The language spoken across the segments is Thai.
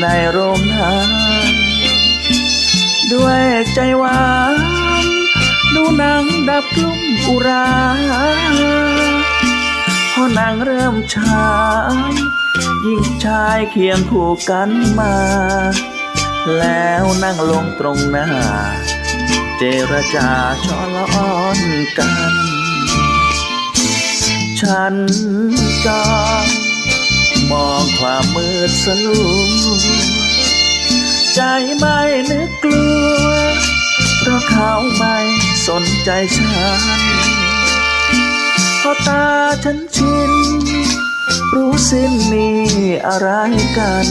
ในโรงหนังด้วยใจหวานดูหนังดับกลุ่มอุราพอนังเริ่มฉายยิ่งชายเคียงคู่กันมา แล้วนั่งลงตรงหน้า เจรจาชอล้อนกัน ฉันจอง มองความมืดสลัวใจไม่นึกกลัว เพราะเขาไม่สนใจฉันเพราะตาฉันชิน รู้สิ้นมีอะไรกัน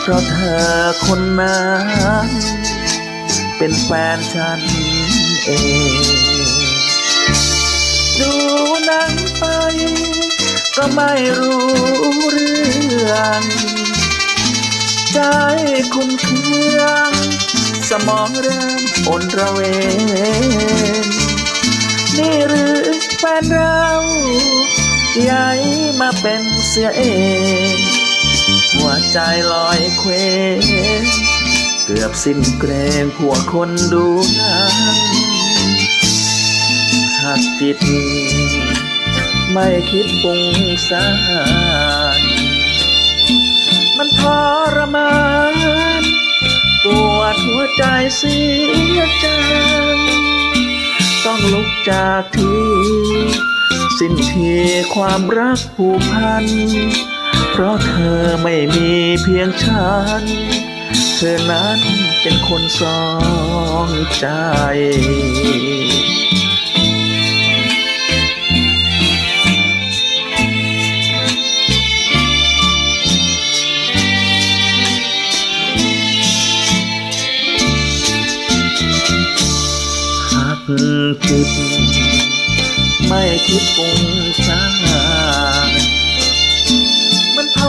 เพราะเธอคนนั้นเป็นแฟนฉันเอง ดูหนังไป ก็ไม่รู้เรื่อง ใจคุณเคือง สมองเริ่มอ่อนระเวงนี่หรือแฟนเราย้ายมาเป็นเสียเอง หัวใจลอยเคว้งเกือบสิ้นเกรงผัวคนดูหนังหากจิต ไม่คิดปรุงสารมันทรมานปวดหัวใจเสียจังต้องลุกจากที่ สิ้นทีความรักผูกพัน เพราะเธอไม่มีเพียงฉัน เธอนั้นเป็นคนสองใจ คิดไม่คิดปรุงสร้ามันท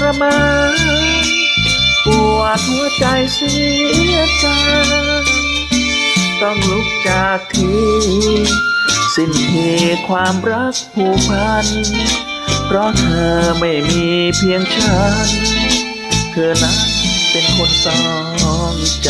รมานปวดหัวใจเสียใจต้องลุกจากที่ สิ้นทีความรักผูกพัน เพราะเธอไม่มีเพียงฉัน เธอนั้นเป็นคนสองใจ